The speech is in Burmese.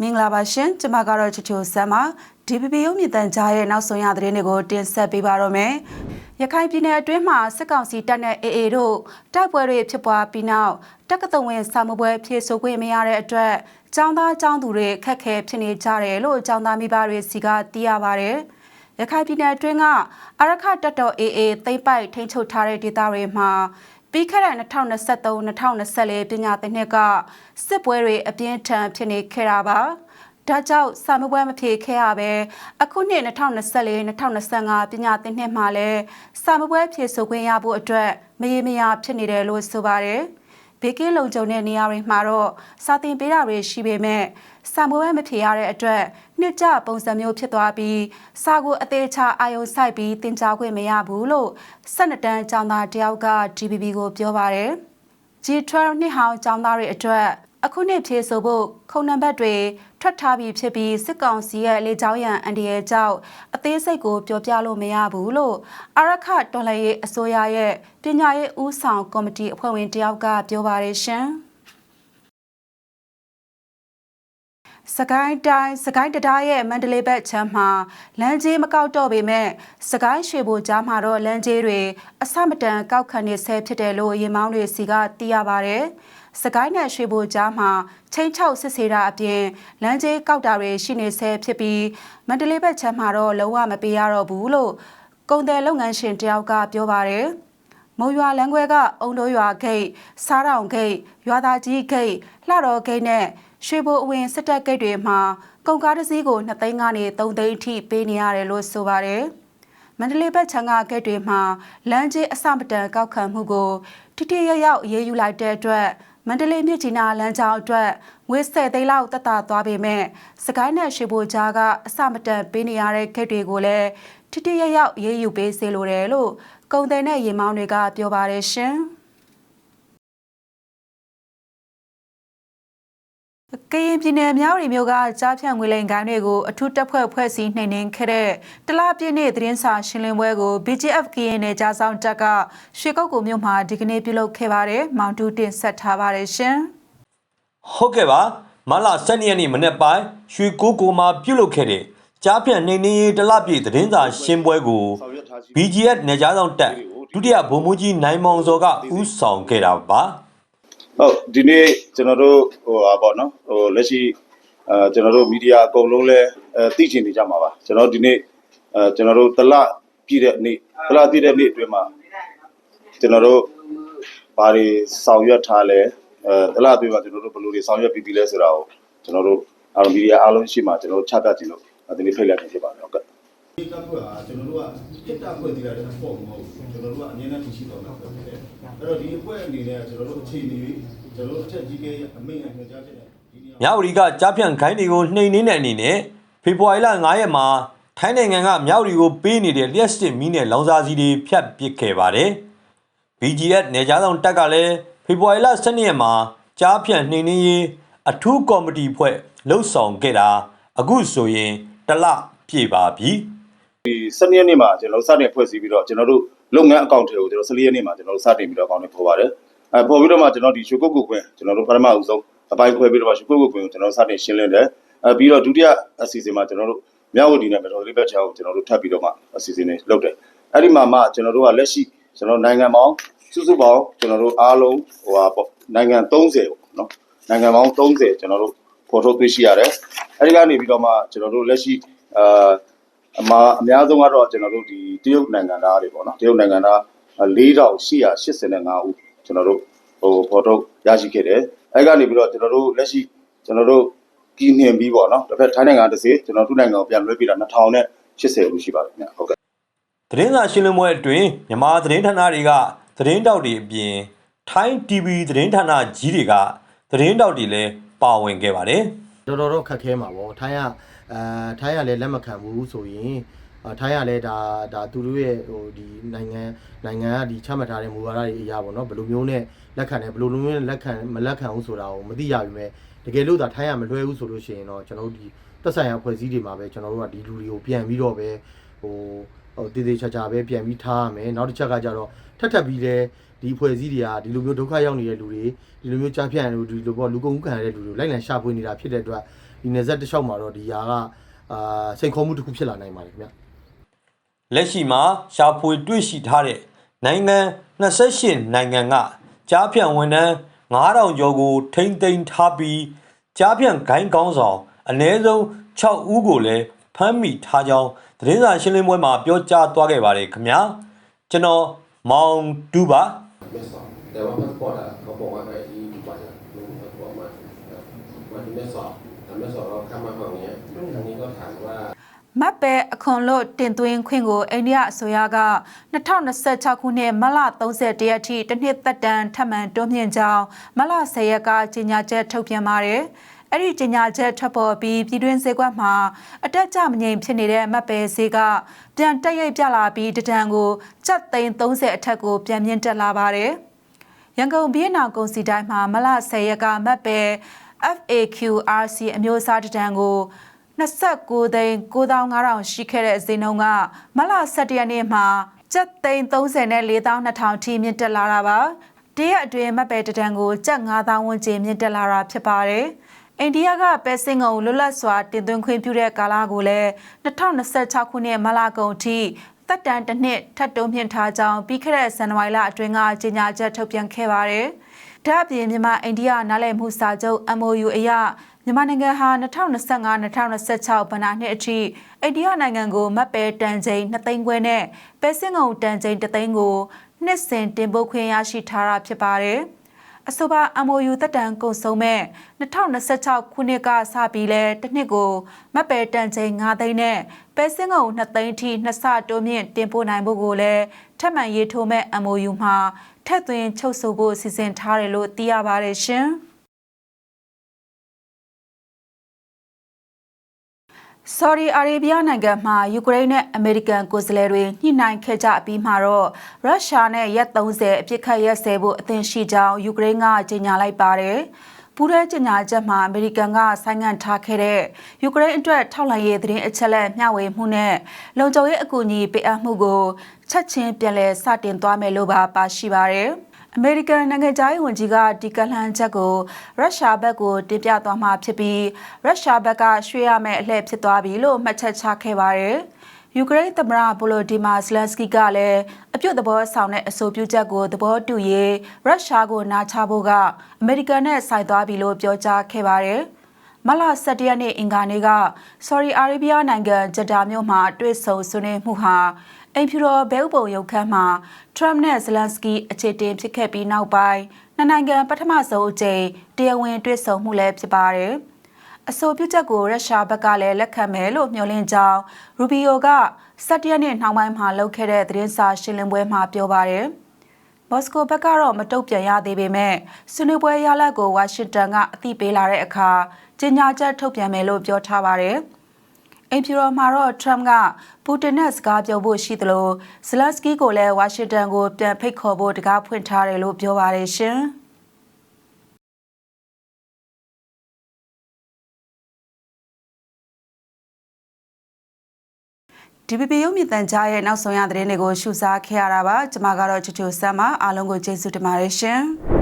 မင်္ဂလာပါရှင်ကျွန်မကတော့ချချိုဆမ်းပါ DPP ရုံးမြင့်တန်ကြားရဲ့နောက်ဆုံးရသတင်းတွေကိုတင်ဆက်ပေးပါတော့မယ်ရခိုင်ပြည်နယ်အတွင်းမှာစစ်ကောင်စီတပ်နဲ့ AA တို့တိုက်ပွဲတွေဖြစ်ပွားပြီးနောက်တက္ကသိုလ်ဝင်စာမပွဲဖြည့်ဆို့ခွင့်မရတဲ့အတွက်ကျောင်းသားကျောင်းသူတွေခက်ခဲဖြစ်နေကြတယ်လို့ကျောင်းသားမိဘတွေစီကသိရပါတယ်ရခိုင်ပြည်နယ်အတွင်းကအာရခတပ်တော် AA သိမ့်ပိုက်ထိန်းချုပ်ထားတဲ့ဒေသတွေမှာ ပြီးခဲ့တဲ့2023-2024ပညာသင်နှစ်ကစစ်ပွဲတွေအပြင်းထန်ဖြစ်နေခဲ့တာပါဒါကြောင့်စာမပွဲမဖြေခဲ့ရပဲအခုနှစ်2024-2025ပညာသင်နှစ်မှာလည်းစာမပွဲဖြေဆိုခွင့်ရဖို့အတွက်မရေမရာဖြစ်နေတယ်လို့ဆိုပါတယ် ဘေကင်းလုံခြုံတဲ့နေရာတွေမှာတော့စာသင်ပေးတာတွေရှိပေမဲ့စာမပွဲမဖြေရတဲ့အတွက်နှစ်ကြပုံစံမျိုးဖြစ်သွားပြီးစာကိုအသေးချာအာယုံဆိုင်ပြီးသင်ကြားခွင့်မရဘူးလို့12တန်းကျောင်းသားတယောက်က DBB ကိုပြောပါတယ် G12 နှစ်ဟောင်းကျောင်းသားတွေအတွက် အခုနှစ်ဖြည့်ဆိုဖို့ခုံနံပါတ်တွေထွက်ထားပြီးဖြစ်ပြီးစစ်ကောင်စီရဲ့လေကြောင်းရန်အန်ဒီရဲ့ကြောင့်အသေးစိတ်ကိုပြောပြလို့မရဘူးလို့အရခတော်လှန်ရေးအစိုးရရဲ့ပညာရေးဦးဆောင်ကော်မတီအဖွဲ့ဝင်တယောက်ကပြောပါတယ်ရှင် စကိုင်းတိုင်းစကိုင်းတဒါရဲ့မန္တလေးဘက်ချမ်းမှာလမ်းကြီးမကောက်တော့ပေမဲ့စကိုင်းရွှေဘိုကြားမှာတော့လမ်းကြီးတွေအဆမတန်ကောက်ခံနေဆဲဖြစ်တယ်လို့ရေမောင်းတွေစီကသိရပါတယ်။စကိုင်းနဲ့ရွှေဘိုကြားမှာချင်းချောက်စစ်ဆေးတာအပြင်လမ်းကြီးကောက်တာတွေရှိနေဆဲဖြစ်ပြီးမန္တလေးဘက်ချမ်းမှာတော့လုံးဝမပေးရတော့ဘူးလို့ကုန်တယ်လုပ်ငန်းရှင်တယောက်ကပြောပါတယ်။မုံရွာလမ်းခွဲကအုံတိုးရွာဂိတ်၊စားတောင်ဂိတ်၊ရွာသားကြီးဂိတ်၊လှတော်ဂိတ်နဲ့ရွှေဘိုအဝင်စစ်တပ်ဂိတ်တွေမှာကုန်ကားတစ်စီးကို2သိန်းကနေ3သိန်းအထိပေးနေရတယ်လို့ဆိုပါတယ်။မန္တလေးဘက်ချမ်းကဂိတ်တွေမှာလမ်းကြီးအစမတန်ကောက်ခံမှုကိုတိတိယရောက်အေးအေးယူလိုက်တဲ့အတွက်မန္တလေးမြစ်ကြီးနားလမ်းကြောင်းအတွက်ငွေ10သိန်းလောက်တက်တာသွားပေမဲ့စကိုင်းနဲ့ရွှေဘိုကြားကအစမတန်ပေးနေရတဲ့ဂိတ်တွေကိုလည်းတိတိယရောက်အေးအေးယူပေးစေလိုတယ်လို့ကုန်တယ်နဲ့ရေမောင်းတွေကပြောပါတယ်ရှင်။ ကရင်ပြည်နယ်မြောက်ရီမြို့ကကြားဖြန့်ငွေလိမ်ကိုင်းတွေကိုအထူးတပ်ဖွဲ့ဖွဲ့စည်းနှိမ်နင်းခဲ့တဲ့တလပြည့်နေ့သတင်းစာရှင်းလင်းပွဲကို BGF ကရင်နယ်ကြားဆောင်တပ်ကရွှေကုတ်ကူမြို့မှာဒီကနေ့ပြုလုပ်ခဲ့ပါတယ်။မောင်တူတင်ဆက်ထားပါတယ်ရှင်။ဟုတ်ကဲ့ပါမလာ7ရက်နေ့မနေ့ပိုင်းရွှေကိုကိုမှာပြုတ်လုခဲ့တဲ့ကြားဖြန့်နေနေရေးတလပြည့်သတင်းစာရှင်းပွဲကို BGF နေကြားဆောင်တက်ဒုတိယဗိုလ်မှူးကြီးနိုင်မောင်စောကဦးဆောင်ခဲ့တာပါ ဟုတ်ဒီနေ့ကျွန်တော်တို့ဟိုဟာပေါ့နော်ဟိုလက်ရှိအဲကျွန်တော်တို့မီဒီယာအကုန်လုံးလဲအဲသိချင်နေကြမှာပါကျွန်တော်ဒီနေ့အဲကျွန်တော်တို့တလပြည့်တဲ့နေ့တလပြည့်တဲ့နေ့အတွင်းမှာကျွန်တော်တို့ဘာတွေဆောင်ရွက်ထားလဲအဲတလအတွင်းမှာကျွန်တော်တို့ဘယ်လိုတွေဆောင်ရွက်ပြီးပြီလဲဆိုတာကိုကျွန်တော်တို့အားလုံးမီဒီယာအားလုံးရှိမှကျွန်တော်တို့ချပြခြင်းလို့ဒီနေ့ဖိတ်လက်နေဖြစ်ပါတယ်ဟုတ်ကဲ့ ဒီတပ်ဖွဲ့ဟာကျွန်တော်တို့ကတစ်တပ်ဖွဲ့တည်လာတဲ့ပေါ့မဟုတ်ဘူးကျွန်တော်တို့ကအမြဲတမ်းတည်ရှိတော်မှာဖြစ်တယ်အဲ့တော့ဒီအဖွဲ့အနေနဲ့ကျွန်တော်တို့အခြေအနေတွေကျွန်တော်တို့အထက်ကြီးကအမိန့်အညွှန်ကြားချက်နဲ့ဒီနေရာမြောက်ရီကကြားဖြန့်ခိုင်းတွေကိုနှိမ်နှင်းတဲ့အနေနဲ့ဖေဖော်ဝါရီလ9ရက်မှာထိုင်းနိုင်ငံကမြောက်ရီကိုပေးနေတဲ့လျှက်စစ်မီးနဲ့လောင်စာစီတွေဖြတ်ပစ်ခဲ့ပါတယ် BGF နေကြားဆောင်တက်ကလည်းဖေဖော်ဝါရီလ12ရက်မှာကြားဖြန့်နှိမ်နှင်းရေးအထူးကော်မတီဖွဲ့လှုပ်ဆောင်ခဲ့တာအခုဆိုရင်တစ်လပြည့်ပါပြီ ဒီ12ရက်နေ့မှာကျွန်တော်တို့စတင်ဖွဲ့စည်းပြီးတော့ကျွန်တော်တို့လုပ်ငန်းအကောင့်တွေကိုကျွန်တော်14ရက်နေ့မှာကျွန်တော်တို့စတင်ပြီးတော့အကောင့်တွေပေါ်ပါတယ်အဲပေါ်ပြီးတော့မှကျွန်တော်ဒီရှုကုတ်ကုတ်ကွင်းကျွန်တော်တို့ပထမအဦးဆုံးအပိုင်းခွဲပြီးတော့မှရှုကုတ်ကုတ်ကွင်းကိုကျွန်တော်စတင်ရှင်းလင်းတယ်အဲပြီးတော့ဒုတိယအစီအစဉ်မှာကျွန်တော်တို့မြောက်ဝတီနဲ့မတော်လေးဘက်ချောင်းကိုကျွန်တော်တို့ထပ်ပြီးတော့မှအစီအစဉ်တွေလုပ်တယ်အဲ့ဒီမှာမှကျွန်တော်တို့ကလက်ရှိကျွန်တော်နိုင်ငံပေါင်းစုစုပေါင်းကျွန်တော်တို့အားလုံးဟိုဟာပေါ့နိုင်ငံ30ပေါ့နော်နိုင်ငံပေါင်း30ကျွန်တော်တို့ဖော်ထုတ်တွေ့ရှိရတယ်အဲ့ဒီကနေပြီးတော့မှကျွန်တော်တို့လက်ရှိအာ အမှားအများဆုံးကတော့ကျွန်တော်တို့ဒီတရုတ်နိုင်ငံသားတွေပေါ့နော်တရုတ်နိုင်ငံသား4885ဦးကျွန်တော်တို့ဟိုဖော်ထုတ်ရရှိခဲ့တယ်အဲကနေပြီးတော့ကျွန်တော်တို့လက်ရှိကျွန်တော်တို့ကြီးနှင်ပြီးပေါ့နော်တစ်ဖက်ထိုင်းနိုင်ငံတစ်စီကျွန်တော်တို့နိုင်ငံကိုပြန်လွှဲပြီးတာ2080ဦးရှိပါတယ်ခင်ဗျဟုတ်ကဲ့သတင်းစာရှင်းလင်းပွဲအတွင်းမြန်မာသတင်းဌာနတွေကသတင်းတောက်တွေအပြင်ထိုင်း TV သတင်းဌာနကြီးတွေကသတင်းတောက်တွေလည်းပါဝင်ခဲ့ပါတယ်တော်တော်တော့ခက်ခဲမှာပေါ့ထိုင်းက အဲထိုင်းကလည်းလက်မခံဘူးဆိုရင်အာထိုင်းကလည်းဒါဒါသူတို့ရဲ့ဟိုဒီနိုင်ငံနိုင်ငံကဒီချမှတ်ထားတဲ့မူဝါဒတွေအရာပေါ့နော်ဘယ်လိုမျိုးနဲ့လက်ခံတယ်ဘယ်လိုမျိုးနဲ့လက်ခံမလက်ခံဘူးဆိုတာကိုမသိရပြီမဲ့တကယ်လို့ဒါထိုင်းကမလွှဲဘူးဆိုလို့ရှိရင်တော့ကျွန်တော်တို့ဒီသက်ဆိုင်ရာအဖွဲ့အစည်းတွေမှာပဲကျွန်တော်တို့ကဒီလူတွေကိုပြန်ပြီးတော့ပဲဟိုဟိုတည်တည်ချာချာပဲပြန်ပြီးထားရမယ်နောက်တစ်ချက်ကကြတော့ထပ်ထပ်ပြီးလဲဟဒီအဖွဲ့အစည်းတွေကဒီလိုမျိုးဒုက္ခရောက်နေတဲ့လူတွေဒီလိုမျိုးကြားဖြန့်လူဒီလိုပေါ့လူကုန်ကူးခံရတဲ့လူတွေလိုက်လံရှာဖွေနေတာဖြစ်တဲ့အတွက် ဒီနေဆက်တစ်လျှောက်မှာတော့ဒီຢာကအာစိန်ခေါ်မှုတစ်ခုဖြစ်လာနိုင်ပါတယ်ခင်ဗျ လက်ရှိမှာရှာဖွေတွေ့ရှိထားတဲ့နိုင်ငံ28နိုင်ငံကကြားဖြန့်ဝန်ထမ်း9000ကျော်ကိုထိမ့်သိမ်းထားပြီးကြားဖြန့်ဂိုင်းကောင်းဆောင်အ ਨੇ ဆုံး6ဦးကိုလည်းဖမ်းမိထားကြောင်းသတင်းစာရှင်းလင်းပွဲမှာပြောကြားသွားခဲ့ပါတယ်ခင်ဗျာကျွန်တော်မောင်တူပါ ไม่สอบแต่ว่าพาสปอร์ตอ่ะเขาบอกว่าไอ้ที่ดูไบอ่ะลุงพาสปอร์ตมามาที่ไม่สอบแต่ไม่สอบ เราข้ามมาฝั่งเนี้ยทางนี้ก็ถามว่า မတ်ပဲအခွန်လို့တင်သွင်းခွင့်ကိုအိန္ဒိယအစိုးရက2026ခုနှစ်မလ31ရက်ထိတစ်နှစ်သက်တမ်းထပ်မံတွန်းမြင့်ကြောင်းမလ10ရက်ကကြေညာချက်ထုတ်ပြန်ပါတယ်။အဲ့ဒီကြေညာချက်ထွက်ပေါ်ပြီးပြည်တွင်းဈေးကွက်မှာအတက်ကြမငြိမ်ဖြစ်နေတဲ့မတ်ပဲဈေးကပြန်တက်ရိပ်ပြလာပြီးတဒံကိုကျပ်သိန်း30အထက်ကိုပြန်မြင့်တက်လာပါတယ်။ ရန်ကုန်ပြည်နာကုန်စီတိုင်းမှာမလ10ရက်ကမတ်ပဲ FAQRC အမျိုးအစားတစ်တန်းကို29သိန်း9500ရှိခဲ့တဲ့ဈေးနှုန်းကမလ17ရက်နေ့မှာကျပ်သိန်း30နဲ့4200ထိမြင့်တက်လာတာပါတရက်အတွင်းမတ်ပဲတစ်တန်းကိုကျပ်9000ဝန်းကျင်မြင့်တက်လာတာဖြစ်ပါတယ်အိန္ဒိယကပဲစင်ကုန်လွတ်လပ်စွာတင်သွင်းခွင့်ပြုတဲ့ကာလကိုလည်း2026ခုနှစ်မလကုန်ထိ သက်တမ်းတစ်နှစ်ထပ်တိုးမြင့်ထားကြောင်းပြီးခဲ့တဲ့ဇန်နဝါရီလအတွင်းကကြေညာချက်ထုတ်ပြန်ခဲ့ပါတယ်။ဒါ့အပြင်မြန်မာအိန္ဒိယနားလည်မှုစာချုပ် MOU အရမြန်မာနိုင်ငံဟာ2025-2026ဘဏ္ဍာနှစ်အထိအိန္ဒိယနိုင်ငံကိုမတ်ပဲတန်ချိန်2သိန်းခွဲနဲ့ပဲစင်ကုန်တန်ချိန်3သိန်းကိုနှစ်စဉ်တင်ပို့ခွင့်ရရှိထားတာဖြစ်ပါတယ်။ အဆိုပါ MOU တက်တန်ကုန်ဆုံးမဲ့2026ခုနှစ်ကစပြီးလဲတစ်နှစ်ကိုမတ်ပဲတန်ချိန်9သိန်းနဲ့ပဲစင်းကုန်2သိန်းထိနှစ်ဆတိုးမြင့်တင်ပို့နိုင်ဖို့ကိုလည်းထပ်မံရေးထိုးမဲ့ MOU မှာထက်သွင်းချုပ်ဆိုဖို့စီစဉ်ထားတယ်လို့သိရပါတယ်ရှင်။ Saudi Arabia နိုင်ငံမှာယူကရိန်းနဲ့အမေရိကန်ကိုယ်စားလှယ်တွေညှိနှိုင်းခဲ့ကြပြီးမှတော့ရုရှားနဲ့ရက်30အပြစ်ခတ်ရက်စဲဖို့အသင့်ရှိကြောင်းယူကရိန်းကကြေညာလိုက်ပါတယ်။ပူးရဲကြေညာချက်မှာအမေရိကန်ကဆိုင်းငံ့ထားခဲ့တဲ့ယူကရိန်းအတွက်ထောက်လှမ်းရေးသတင်းအချက်အလက်မျှဝေမှုနဲ့လုံခြုံရေးအကူအညီပေးအပ်မှုကိုချက်ချင်းပြန်လည်စတင်သွားမယ်လို့ပါပါရှိပါတယ်။ အမေရိကန်နိုင်ငံသားရေးဝန်ကြီးကဒီကလှန်ချက်ကိုရုရှားဘက်ကိုတင်ပြသွားမှာဖြစ်ပြီးရုရှားဘက်ကရွှေ့ရမယ့်အလှည့်ဖြစ်သွားပြီလို့မှတ်ချက်ချခဲ့ပါတယ်။ယူကရိန်းသမ္မတဗိုလိုဒီမာဇလန်စကီကလည်းအပြုတ်သဘောဆောင်တဲ့အဆိုပြုချက်ကိုသဘောတူရေးရုရှားကိုနာချဖို့ကအမေရိကန်နဲ့ဆိုင်သွားပြီလို့ပြောကြားခဲ့ပါတယ်။မလ17ရက်နေ့အင်္ဂါနေ့ကဆော်ဒီအာရေဗျနိုင်ငံဂျဒါမြို့မှာတွေ့ဆုံဆွေးနွေးမှုဟာ အိမ်ဖြူတော်ဘဲဥပုံရုပ်ခန်းမှာထရမ့်နဲ့ဇလန်စကီအခြေတင်ဖြစ်ခဲ့ပြီးနောက်ပိုင်းနှစ်နိုင်ငံပထမဆုံးအကြိမ်တရားဝင်တွေ့ဆုံမှုလည်းဖြစ်ပါတယ်။အဆိုပြုချက်ကိုရုရှားဘက်ကလည်းလက်ခံမယ်လို့မျှော်လင့်ကြောင်းရူဘီယိုက17ရက်နေ့နှောင်းပိုင်းမှာလုပ်ခဲ့တဲ့သတင်းစာရှင်းလင်းပွဲမှာပြောပါတယ်။မော်စကိုဘက်ကတော့မတုတ်ပြန်ရသေးပေမဲ့ဆွေးနွေးပွဲရလဒ်ကိုဝါရှင်တန်ကအသိပေးလာတဲ့အခါကြေညာချက်ထုတ်ပြန်မယ်လို့ပြောထားပါတယ်။ အိမ်ဖြူတော်မှာတော့ Trump ကပူတင်နဲ့စကားပြောဖို့ရှိသလိုဇလန်စကီကိုလည်းဝါရှင်တန်ကိုပြန်ဖိတ်ခေါ်ဖို့တကားဖွင့်ထားတယ်လို့ပြောပါတယ်ရှင်။ DPP ရုပ်မြင့်တန်ကြားရဲ့နောက်ဆုံးရသတင်းတွေကိုရှုစားခဲ့ရတာပါကျွန်မကတော့ချူချူဆမ်းပါအားလုံးကိုကျေးဇူးတင်ပါတယ်ရှင်။